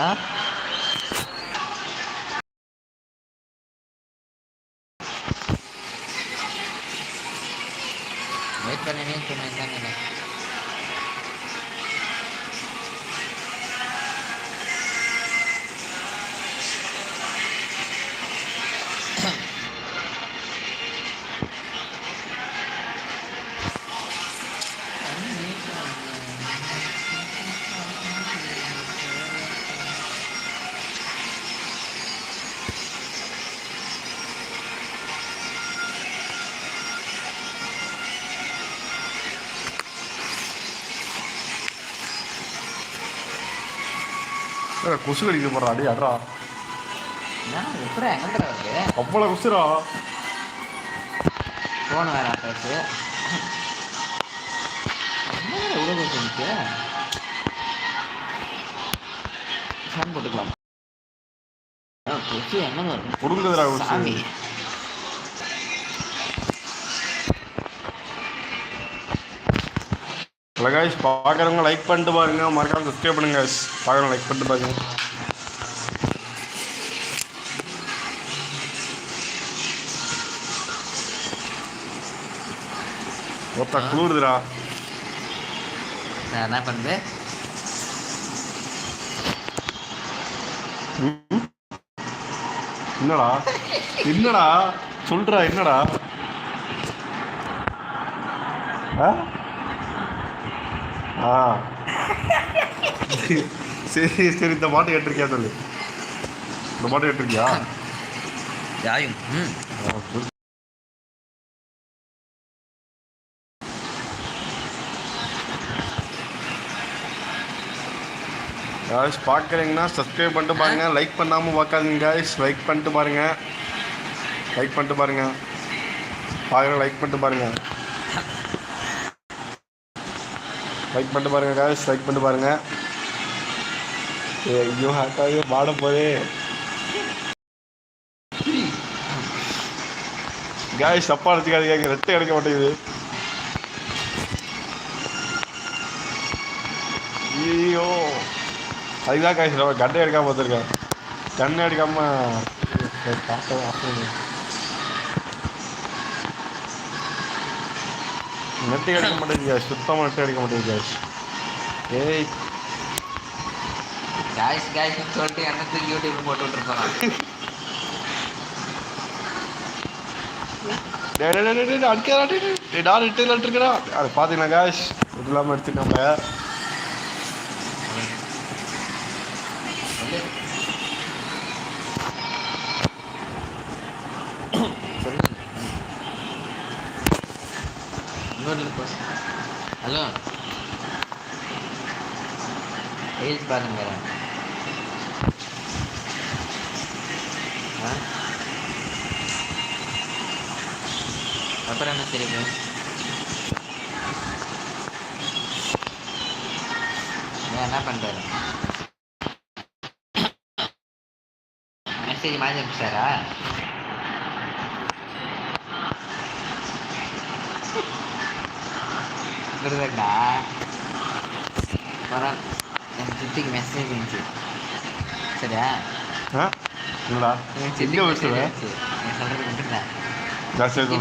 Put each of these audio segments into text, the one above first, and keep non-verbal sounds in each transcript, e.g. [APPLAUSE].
な。Wait pa na rin, kumain kami na. அட்ரா கொசு கடிக்க போடுறா அடி அட்ரா அவ்வளோ கொசுரா? ஃபோன் வேற பேசு போட்டுக்கலாம். என்ன வரும் கொடுக்குறதுடா சாமி. இல்லை காய்ஸ் பார்க்குறவங்க லைக் பண்ணிட்டு பாருங்க. மறக்காம சப்ஸ்கிரைப் பண்ணுங்க guys. பார்க்குறவங்க லைக் பண்ணிட்டு பாருங்க. ஒத்த குளிருதுடா. நான் என்ன பண்ணுறது ம்? என்னடா? என்னடா? சொல்றா என்னடா? ஆ? ஆ. சரி சரி இந்த பாட்டு கேட்டிருக்கியா சொல்லு. இந்த பாட்டு கேட்டிருக்கியா? யாயும் guys பார்க்குறீங்கன்னா சப்ஸ்கிரைப் பண்ணிட்டு பாருங்க. லைக் பண்ணாமல் பார்க்காதீங்க guys. லைக் பண்ணிட்டு பாருங்க. லைக் பண்ணிட்டு பாருங்க. பாருங்க லைக் பண்ணிட்டு பாருங்க. லைக் பண்ணிட்டு பாருங்கள் காய்ஸ் லைக் பண்ணிட்டு பாருங்கள் ஐயோ ஹாட்டாக பாட போதே. காய்ஸ் சப்பா அடிச்சுக்காதீங்க ரெட்டை எடுக்க மாட்டேங்குது. ஐயோ அதுதான் காய்ச்சல் கண்ணை எடுக்காமல் பார்த்துருக்கேன். கண்ணை எடுக்காமல் காசை நெட்டு அடிக்க மாட்டேங்குது கேஷ் சுத்தமாக நெட்டு அடிக்க மாட்டேங்குது ஏய். காய்ஸ் கேஷ்னு சொல்லிட்டு என்னத்துக்கு யூடியூப் போட்டுட்டு இருக்கான் அடிக்கிறா டே நான் ரிட்டையில் எடுத்துருக்கேன் அது பார்த்தீங்கன்னா கேஷ் இது இல்லாமல் எடுத்துட்டோம்ல இன்னொரு போஸ் ஹலோ ரீல்ஸ் பாருங்க அப்புறம் என்ன தெரியும் என்ன பண்ணுறாரு மெசேஜ் மாதிரி அனுப்பிச்சாரா ಬರ್ಬೇಡ ಬರ ನನ್ನ ಜೊತೆಗೆ ಮೆಸೇಜ್ ಉಂಟು சரியா? இல்லடா எங்கே வச்சுருவேன் மெசேஜ்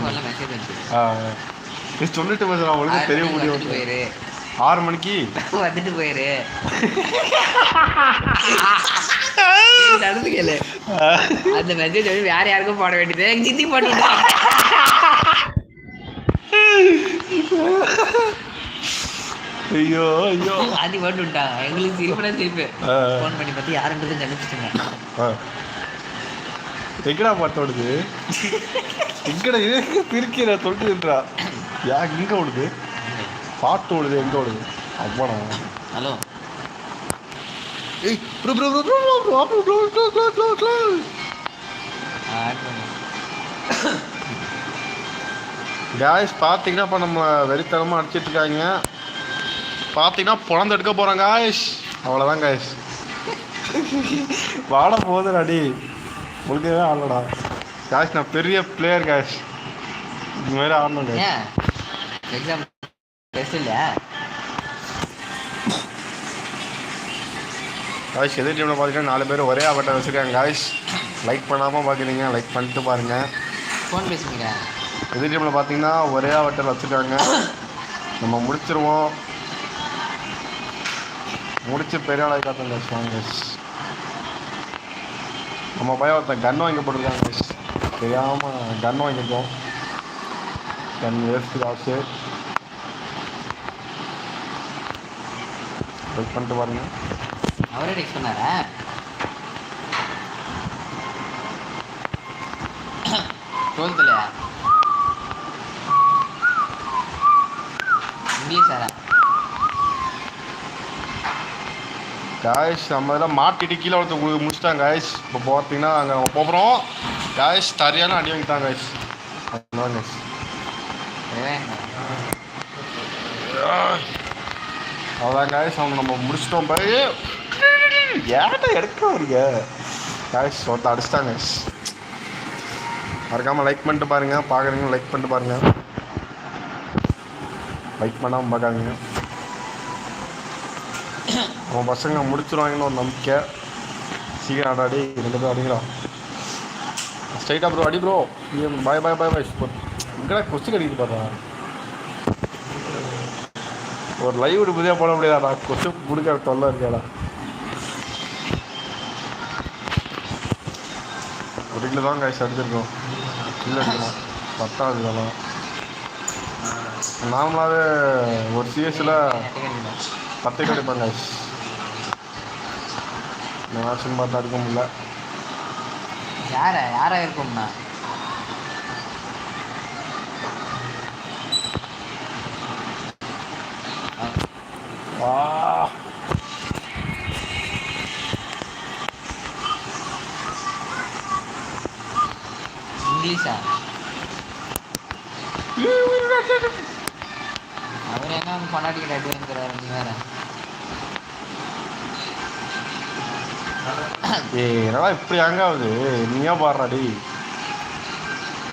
நீ சொல்லிட்டு பேசுறா உங்களுக்கு தெரிய முடியும். போயிரு. ஆறு மணிக்கு? [LAUGHS] வந்துட்டு போயிரு. [LAUGHS] நடந்து கேளு. அந்த மெசேஜ் வந்து யாருக்கும் போட வேண்டியது எங்க சித்தி [LAUGHS] ஐயோ ஐயோ போட்டு விட்டாங்க எங்களுக்கு சிரிப்புனா சிரிப்பு. ஃபோன் பண்ணி பார்த்து யாருன்றது கண்டுபிடிச்சிட்டுங்க ஆ. எங்கடா பாட்டு ஓடுது எங்கடா இது பிரிக்கிற சொல்லிட்டுன்றா யா எங்க ஓடுது பாட்டு ஓடுது எங்க ஓடுது அவ்வளோ ஹலோ ஏய் bro bro bro bro bro bro bro bro bro bro bro பார்த்தீங்கன்னா இப்போ நம்ம வெறித்தனமாக அடிச்சிட்டு இருக்காங்க பார்த்தீங்கன்னா பிறந்து எடுக்க போகிறோம் காய்ஸ் அவ்வளோதான் காய்ஸ் வாட போகுது அடி உங்களுக்கே ஆடலடா. காய்ஸ் நான் பெரிய பிளேயர் காய்ஸ் இது மாதிரி ஆடணும். ஏன்? எக்ஸாம் டெஸ்ட் இல்லையா? காய்ஸ் எதிர் டீமில் பார்த்தீங்கன்னா நாலு பேர் ஒரே அவட்டை வச்சுருக்காங்க காய்ஸ் லைக் பண்ணாமல் பார்க்குறீங்க லைக் பண்ணிட்டு பாருங்கள் ஃபோன் பேசுறீங்க எதிர் டீமில் பார்த்தீங்கன்னா ஒரே அவட்டல் வச்சுருக்காங்க. நம்ம முடிச்சிருவோம். முடிச்சு பெரிய ஆளாக காத்தோம் guys, வாங்க நம்ம பையன் ஒருத்தன் கன் வாங்கி போட்டிருக்காங்க guys. தெரியாமல் கன் வாங்கியிருக்கோம் கன் வேஸ்ட் காசு. வெயிட் பண்ணிட்டு பாருங்க. அவரே டெக்ஸ்ட் பண்ணாரா? காய்ஸ் நம்ம இதெல்லாம் மாட்டிட்டு கீழே ஒருத்தர் முடிச்சிட்டாங்க காய்ஸ் இப்போ பார்த்தீங்கன்னா அங்கே நம்ம போகிறோம் காய்ஸ் சரியான அடி வாங்கிட்டாங்க காய்ஸ் அதுதான் அதான் காய்ஸ் அவங்க நம்ம முடிச்சிட்டோம் பாரு. ஏன்டா எடுக்க வருங்க காய்ஸ் ஒருத்தர் அடிச்சிட்டாங்க காய்ஸ் மறக்காமல் லைக் பண்ணிட்டு பாருங்க. பார்க்குறீங்க லைக் பண்ணிட்டு பாருங்கள் லைக் பண்ணாமல் பார்க்காதீங்க. அவன் பசங்க முடிச்சிருவாங்கன்னு ஒரு நம்பிக்கை. சீக்கிரம் ஆடா அடி ரெண்டு பேரும் அடிங்களா ஸ்ட்ரைட்டாக ப்ரோ அடி bro bye bye bye bye super இங்கடா கொஸ்டின் அடிக்கிட்டு பாருடா ஒரு லைவ் புதியாக போட முடியாதாடா கொஸ்டின் கொடுக்க தொல்லை இருக்காடா. ஒரு கிலோ தான் காய்ச்சி அடிச்சிருக்கோம். இல்லை இருக்கணும் பத்தாவது இதெல்லாம் நார்மலாகவே ஒரு சிஎஸ்சில் பத்து கிடைப்பாங்க மேட்ச்னு பார்த்தா அடிக்க முடியல. யார யாரா இருக்கும்ண்ணா வா இங்கிலீஷா? அவர் என்ன அடி வாங்கிக்கிறாரு நீ வேற? ஏய் என்னடா இப்படி அங்க ஆகுது? நீயா பாடுறாடி.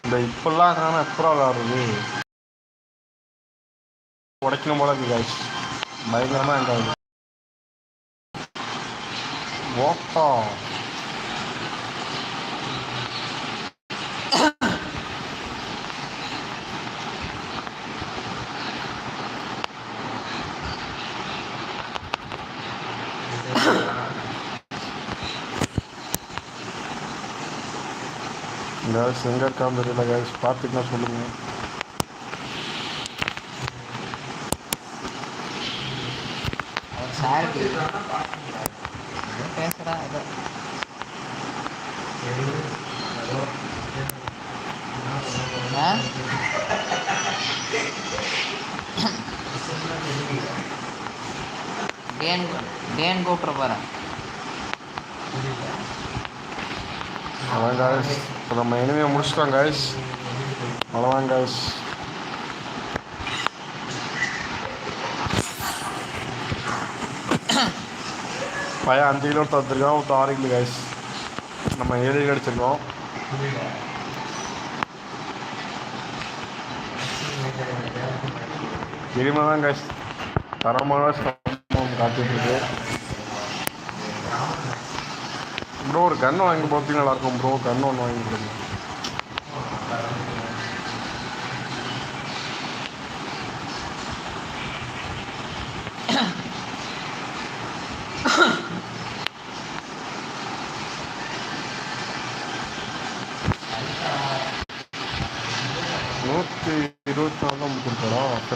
இந்த இப்பெல்லாம் காணும் எப்பறம் விளாடுறது உடைக்கணும் போல இருக்கு guys. பயங்கரமா எங்க मेरा सिंगर काम धरे लगा इस पाप कितना छोड़ूँगा डैन डैन गोटर पर हमारे இப்போ நம்ம இனிமேல் முடிச்சிட்டோம் காய்ஸ் அவ்வளோதான் காய்ஸ் பையன் அஞ்சு கிலோ தந்துருக்கான் ஒரு ஆறு கிலோ காய்ஸ் நம்ம ஏழு கிலோ அடிச்சிருக்கோம். இனிமே தான் guys தரமான சம்பவம் காத்துட்டு இருக்கு. ப்ரோ ஒரு கன் வாங்கி பார்த்தீங்கன்னா நல்லாயிருக்கும் ப்ரோ கன் ஒன்று வாங்கி கொடுங்க